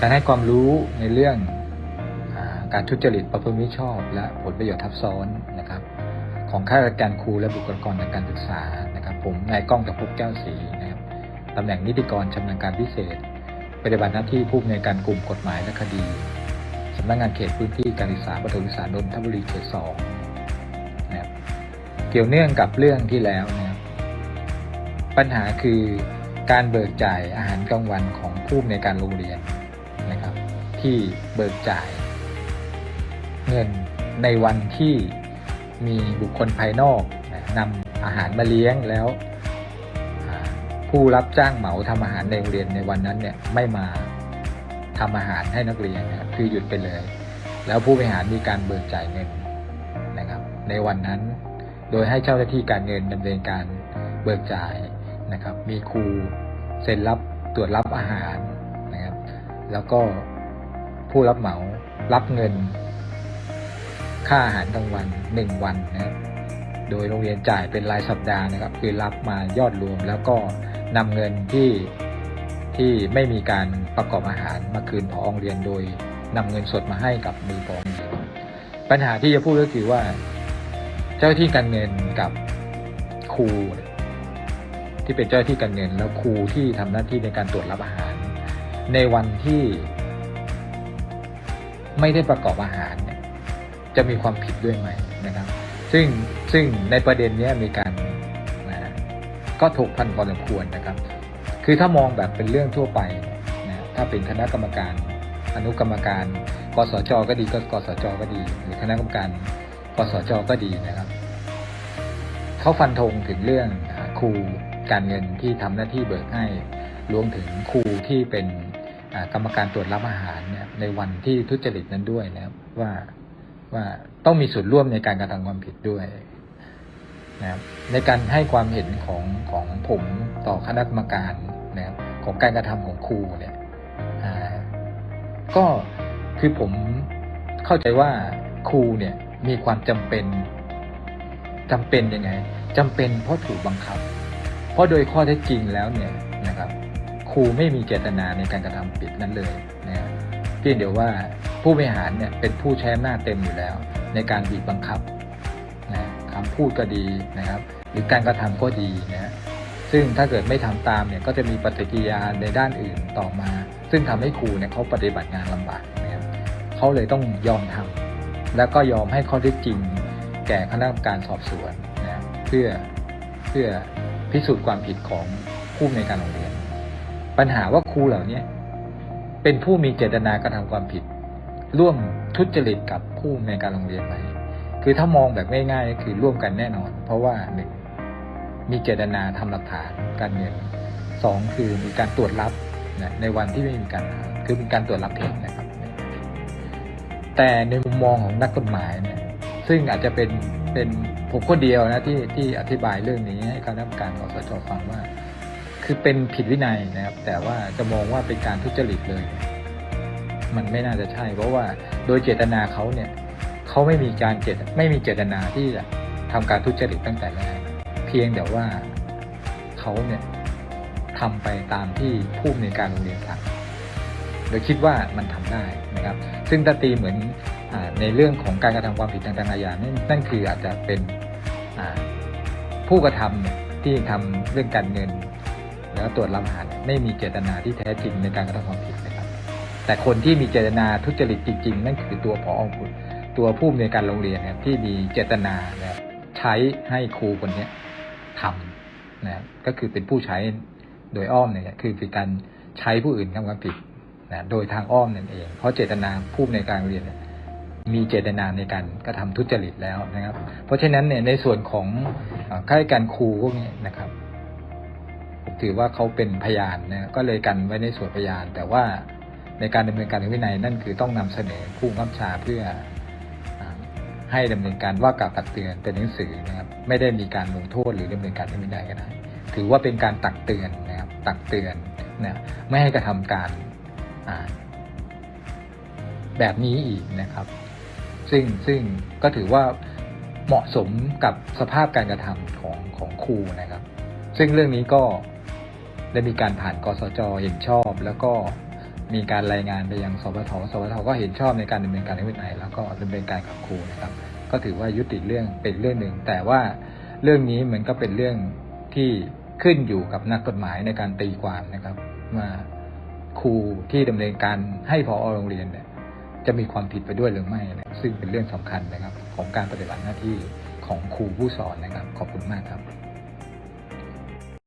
การให้ความรู้ในเรื่องอการทุจริตประพฤติมิชอบ และผลประโยชน์ทับซ้อนนะครับ ของข้าราชการครูและบุคลากรทางการศึกษานะครับ ผมนายก้องจากภพแก้วศรีนะครับตำแหน่งนิติกรชำนาญการพิเศษ ปฏิบัติหน้าที่ผู้อำนวยการกลุ่มกฎหมายและคดีสำนักงานเขตพื้นที่การศึกษาประถมศึกษานนทบุรีเขตสองนะครับเกี่ยวเนื่องกับเรื่องที่แล้วนะครับปัญหาคือการเบิกจ่ายอาหารกลางวันของผู้อำนวยการโรงเรียน นะครับ ที่เบิกจ่ายเงินในวันที่มีบุคคลภายนอกนำอาหารมาเลี้ยงแล้ว ผู้รับจ้างเหมาทำอาหารในโรงเรียนในวันนั้นเนี่ยไม่มาทำอาหารให้นักเรียนนะครับคือหยุดไปเลย แล้วผู้บริหารมีการเบิกจ่ายเงินนะครับ ในวันนั้นโดยให้เจ้าหน้าที่การเงินดำเนินการเบิกจ่ายนะครับ มีครูเซ็นรับตรวจรับอาหาร แล้วก็ผู้รับเหมารับเงิน ค่าอาหารกลางวัน1วันนะครับ โดยโรงเรียนจ่ายเป็นรายสัปดาห์นะครับ คือรับมายอดรวม แล้วก็นำเงินที่ที่ไม่มีการประกอบอาหารมาคืนพอโรงเรียนโดยนำเงินสดมาให้กับมือพอโรงเรียนปัญหาที่จะพูดก็คือว่า เจ้าที่การเงินกับครูที่เป็นเจ้าหน้าที่การเงิน แล้วครูที่ทำหน้าที่ในการตรวจรับอาหาร ในวันที่ไม่ได้ประกอบอาหารเนี่ยจะมีความผิดด้วยไหมนะครับ ซึ่งซึ่งในประเด็นนี้มีการนะก็ถกพันพอสมควรนะครับ คือถ้ามองแบบเป็นเรื่องทั่วไปนะถ้าเป็นคณะกรรมการ อนุกรรมการกสจก็ดีก็กสจก็ดี หรือคณะกรรมการกสจก็ดีนะครับเขาฟันธงถึงเรื่องครูการเงินที่ทำหน้าที่เบิกให้ รวมถึงครูที่เป็นกรรมการตรวจรับอาหารเนี่ยในวันที่ทุจริตนั้นด้วยนะครับว่าว่าต้องมีส่วนร่วมในการกระทำความผิดด้วยนะครับในการให้ความเห็นของของผมต่อคณะกรรมการนะครับของการกระทำของครูเนี่ยอ่าก็คือผมเข้าใจว่าครูเนี่ยมีความจำเป็นจำเป็นยังไงจำเป็นเพราะถูกบังคับ เพราะโดยข้อเท็จจริงแล้วเนี่ยนะครับ ครูไม่มีเจตนาในการกระทำผิดนั้นเลยนะครับเพียงเดียวว่าผู้บริหารเนี่ยเป็นผู้ใช้อำนาจเต็มอยู่แล้ว ในการบีบบังคับนะคำพูดก็ดีนะครับ หรือการกระทำก็ดีนะซึ่งถ้าเกิดไม่ทำตามเนี่ยก็จะมีปฏิกิริยาในด้านอื่นต่อมา ซึ่งทำให้ครูเนี่ยเขาปฏิบัติงานลำบากนะครับเขาเลยต้องยอมทำแล้วก็ยอมให้ข้อเท็จจริง แก่คณะกรรมการสอบสวนนะเพื่อเพื่อพิสูจน์ความผิดของผู้ในการโรงเรียน ปัญหาว่าครูเหล่านี้เป็นผู้มีเจตนากระทำความผิด ร่วมทุจริตกับผู้ในการโรงเรียนไหมคือถ้ามองแบบง่ายๆคือร่วมกันแน่นอน เพราะว่าหนึ่งมีเจตนาทำหลักฐานการเงินสองคือมีการตรวจรับนะในวันที่ไม่มีการคือเป็นการตรวจรับเท็จนะครับ แต่ในมุมมองของนักกฎหมายเนี่ยซึ่งอาจจะเป็นเป็นผมคนเดียวนะที่ที่อธิบายเรื่องนี้ให้คณะกรรมการกสชฟังว่า คือเป็นผิดวินัยนะครับ แต่ว่าจะมองว่าเป็นการทุจริตเลย มันไม่น่าจะใช่ เพราะว่าโดยเจตนาเขาเนี่ยเขาไม่มีการเจตไม่มีเจตนาที่จะทำการทุจริตตั้งแต่แรกเพียงแต่ว่าเขาเนี่ยทำไปตามที่ผู้ในการโรงเรียนสั่งโดยคิดว่ามันทำได้นะครับ ซึ่งถ้าตีเหมือนอในเรื่องของการกระทำความผิดทางอาญานั่นนั่นคืออาจจะเป็นผู้กระทำเนี่ที่ทำเรื่องการเงิน แล้วตรวจรับอาหารไม่มีเจตนาที่แท้จริงในการกระทำความผิดนะครับ แต่คนที่มีเจตนาทุจริตจริง ๆ นั่นคือตัวผอคุณตัวผู้อำนวยการโรงเรียนนะครับที่มีเจตนานะครับใช้ให้ครูคนนี้ทำนะครับก็คือเป็นผู้ใช้โดยอ้อมเนี่ยคือเป็นการใช้ผู้อื่นทำความผิดนะโดยทางอ้อมนั่นเอง เพราะเจตนาผู้อำนการโรงเรียนมีเจตนาในการกระทำทุจริตแล้วนะครับ เพราะฉะนั้นเนี่ยในส่วนของเอ่อข้าราชการครูพวกนี้นะครับ ถือว่าเขาเป็นพยานนะก็เลยกันไว้ในส่วนพยาน แต่ว่าในการดำเนินการทางวินัยนั่นคือต้องนำเสนอผู้บังคับชาเพื่อให้ดำเนินการว่ากล่าวตักเตือนเป็นหนังสือนะครับไม่ได้มีการลงโทษหรือดำเนินการทางวินัยก็ได้ถือว่าเป็นการตักเตือนนะครับตักเตือนนะไม่ให้กระทำการแบบนี้อีกนะครับ ซึ่งซึ่งก็ถือว่าเหมาะสมกับสภาพการกระทำของของครูนะครับ ซึ่งเรื่องนี้ก็ ได้มีการผ่านกสจเห็นชอบ แล้วก็มีการรายงานไปยังสปทสปทก็เห็นชอบในการดำเนินการในวินัยแล้วก็ดำเนินการกับครูนะครับ ก็ถือว่ายุติเรื่องเป็นเรื่องหนึ่ง แต่ว่าเรื่องนี้มันก็เป็นเรื่องที่ขึ้นอยู่กับนักกฎหมายในการตีความนะครับว่าครูที่ดำเนินการให้พอโรงเรียนเนี่ยจะมีความผิดไปด้วยหรือไม่นะซึ่งเป็นเรื่องสำคัญนะครับ ของการปฏิบัติหน้าที่ของครูผู้สอนนะครับ ขอบคุณมากครับ